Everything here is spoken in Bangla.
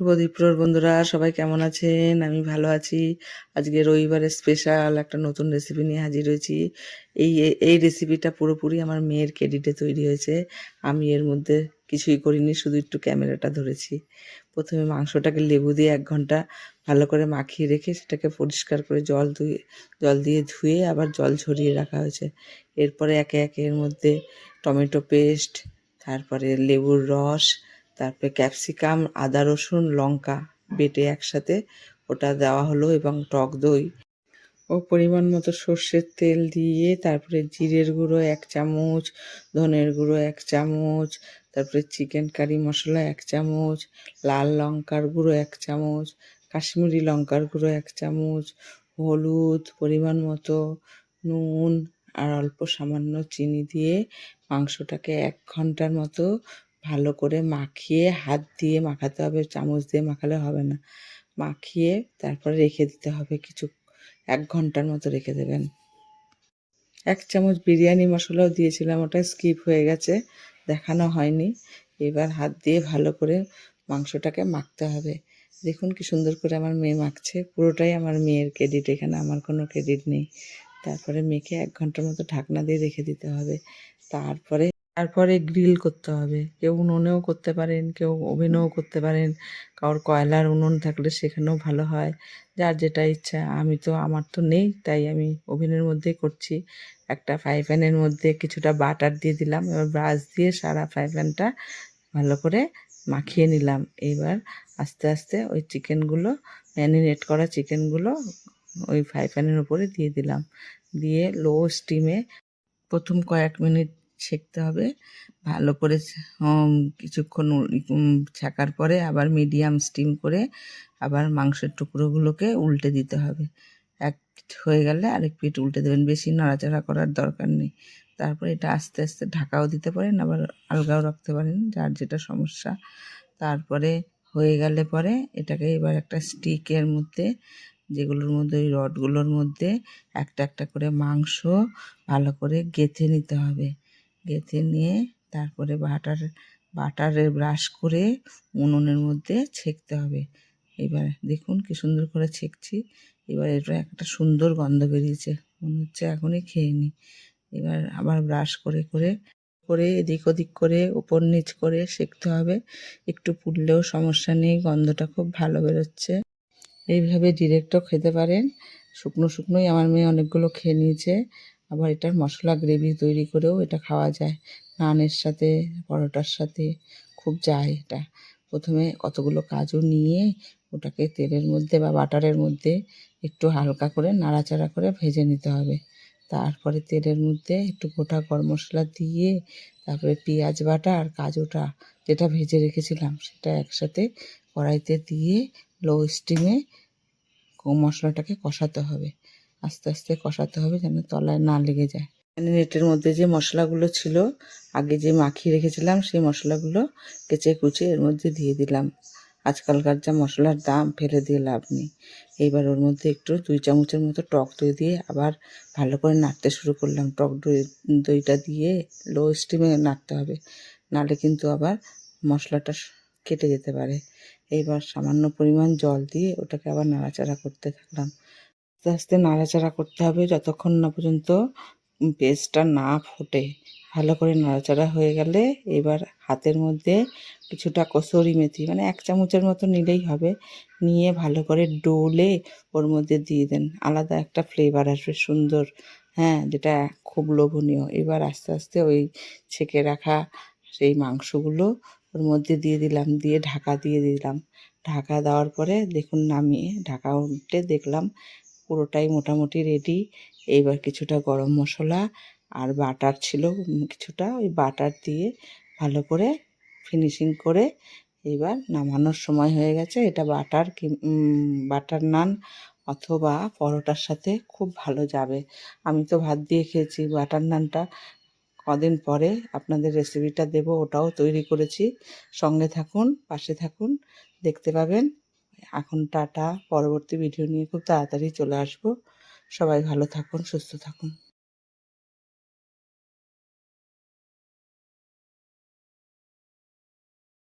শুভ বন্ধুরা, সবাই কেমন আছেন? আমি ভালো আছি। আজকে রবিবারের স্পেশাল একটা নতুন রেসিপি নিয়ে হাজির হয়েছি। এই এই রেসিপিটা পুরোপুরি আমার মেয়ের ক্রেডিটে তৈরি হয়েছে। আমি এর মধ্যে কিছুই করিনি, শুধু একটু ক্যামেরাটা ধরেছি। প্রথমে মাংসটাকে লেবু দিয়ে এক ঘণ্টা ভালো করে মাখিয়ে রেখে সেটাকে পরিষ্কার করে জল ধুয়ে, জল দিয়ে ধুয়ে আবার জল ঝরিয়ে রাখা হয়েছে। এরপরে একে একে এর মধ্যে টমেটো পেস্ট তারপরে লেবুর রস তারপরে ক্যাপসিকাম, আদা, রসুন, লঙ্কা বেটে একসাথে ওটা দেওয়া হলো এবং টক দই। ও পরিমাণ মতো সর্ষের তেল দিয়ে তারপরে জিরের গুঁড়ো এক চামচ, ধনের গুঁড়ো এক চামচ, তারপরে চিকেন কারি মশলা এক চামচ, লাল লঙ্কার গুঁড়ো এক চামচ, কাশ্মীরি লঙ্কার গুঁড়ো এক চামচ, হলুদ পরিমাণ মতো, নুন আর অল্প সামান্য চিনি দিয়ে মাংসটাকে এক ঘণ্টার মতো ভালো করে মাখিয়ে হাত দিয়ে মাখাতে হবে, চামচ দিয়ে মাখালে হবে না। মাখিয়ে তারপরে রেখে দিতে হবে কিছু, এক ঘণ্টার মতো রেখে দেবেন। এক চামচ বিরিয়ানি মশলাও দিয়েছিলাম, ওটা স্কিপ হয়ে গেছে, দেখানো হয়নি। এবার হাত দিয়ে ভালো করে মাংসটাকে মাখতে হবে। দেখুন কি সুন্দর করে আমার মেয়ে মাখছে, পুরোটাই আমার মেয়ের ক্রেডিট এখানে আমার কোনো ক্রেডিট নেই। তারপরে মেখে এক ঘণ্টার মতো ঢাকনা দিয়ে রেখে দিতে হবে। তারপরে তারপরে গ্রিল করতে হবে। কেউ উনুনেও করতে পারেন, কেউ ওভেনেও করতে পারেন। কারোর কয়লার উনুন থাকলে সেখানেও ভালো হয়। যার যেটা ইচ্ছা, আমি তো, আমার তো নেই, তাই আমি ওভেনের মধ্যেই করছি। একটা ফ্রাই প্যানের মধ্যে কিছুটা বাটার দিয়ে দিলাম, এবার ব্রাশ দিয়ে সারা ফ্রাই প্যানটা ভালো করে মাখিয়ে নিলাম। এবার আস্তে আস্তে ওই চিকেনগুলো, ম্যারিনেট করা চিকেনগুলো ওই ফ্রাই প্যানের উপরে দিয়ে দিলাম। দিয়ে লো স্টিমে প্রথম কয়েক মিনিট সেঁকতে হবে। ভালো করে কিছুক্ষণ ছাকার পরে আবার মিডিয়াম স্টিম করে আবার মাংসের টুকরোগুলোকে উল্টে দিতে হবে। এক হয়ে গেলে আরেক পিঠ উল্টে দেবেন। বেশি নাড়াচাড়া করার দরকার নেই। তারপরে এটা আস্তে আস্তে ঢাকাও দিতে পারেন, আবার আলগাও রাখতে পারেন, যার যেটা সমস্যা। তারপরে হয়ে গেলে পরে এটাকে এবার একটা স্টিকের মধ্যে, যেগুলোর মধ্যে, ওই রডগুলোর মধ্যে একটা একটা করে মাংস ভালো করে গেঁথে নিতে হবে। গেঁথে নিয়ে তারপরে বাটার, বাটারে ব্রাশ করে উনুনের মধ্যে ছেঁকতে হবে। এবার দেখুন কি সুন্দর করে ছেঁকছি। এবার এটা একটা সুন্দর গন্ধ বেরিয়েছে। মনে হচ্ছে এখনই খেয়ে নিই। এবার আবার ব্রাশ করে করে করে এদিক ওদিক করে উপর নিচ করে সেঁকতে হবে। একটু পুড়লেও সমস্যা নেই, গন্ধটা খুব ভালো বেরোচ্ছে। এইভাবে ডিরেক্টও খেতে পারেন। শুকনো, শুকনোই আমার মেয়ে অনেকগুলো খেয়ে নিয়েছে। আবার এটার মশলা গ্রেভি তৈরি করেও এটা খাওয়া যায়। নানের সাথে, পরোটার সাথে খুব যায় এটা। প্রথমে কতগুলো কাজু নিয়ে ওটাকে তেলের মধ্যে বা বাটারের মধ্যে একটু হালকা করে নাড়াচাড়া করে ভেজে নিতে হবে। তারপরে তেলের মধ্যে একটু গোটা গরম মশলা দিয়ে তারপরে পেঁয়াজ বাটা আর কাজুটা যেটা ভেজে রেখেছিলাম সেটা একসাথে কড়াইতে দিয়ে লো স্টিমে মশলাটাকে কষাতে হবে। আস্তে আস্তে কষাতে হবে যেন তলায় না লেগে যায়। নেটের মধ্যে যে মশলাগুলো ছিল, আগে যে মাখিয়ে রেখেছিলাম, সেই মশলাগুলো কেচে কুচে এর মধ্যে দিয়ে দিলাম। আজকালকার যা মশলার দাম, ফেলে দিয়ে লাভ নেই। এইবার ওর মধ্যে একটু দুই চামচের মতো টক দই দিয়ে আবার ভালো করে নাড়তে শুরু করলাম। টক দই, দইটা দিয়ে লো স্টিমে নাড়তে হবে। নালে কিন্তু আবার মশলাটা কেটে যেতে পারে। এইবার সামান্য পরিমাণ জল দিয়ে ওটাকে আবার নাড়াচাড়া করতে থাকলাম। আস্তে আস্তে নাড়াচাড়া করতে হবে যতক্ষণ না পর্যন্ত পেস্টটা না ফোটে। ভালো করে নাড়াচাড়া হয়ে গেলে এবার হাতের মধ্যে কিছুটা কসুরি মেথি মানে এক চামচের মতো নিলেই হবে। নিয়ে ভালো করে ডোলে ওর মধ্যে দিয়ে দেন। আলাদা একটা ফ্লেভার আসবে, সুন্দর। হ্যাঁ যেটা খুব লোভনীয়। এবার আস্তে আস্তে ওই ছেঁকে রাখা সেই মাংসগুলো ওর মধ্যে দিয়ে দিলাম, দিয়ে ঢাকা দিয়ে দিলাম। ঢাকা দেওয়ার পরে দেখুন নামিয়ে, ঢাকা উল্টে দেখলাম পুরোটাই মোটামুটি রেডি এইবার কিছুটা গরম মশলা আর বাটার ছিল, কিছুটা ওই বাটার দিয়ে ভালো করে ফিনিশিং করে এবার নামানোর সময় হয়ে গেছে। এটা বাটার কি বাটার নান অথবা পরোটার সাথে খুব ভালো যাবে। আমি তো ভাত দিয়ে খেয়েছি, বাটার নানটা কদিন পরে আপনাদের রেসিপিটা দেব, ওটাও তৈরি করেছি। সঙ্গে থাকুন, পাশে থাকুন, দেখতে পাবেন। এখন টাটা পরবর্তী ভিডিও নিয়ে খুব তাড়াতাড়ি চলে আসব। সবাই ভালো থাকুন সুস্থ থাকুন।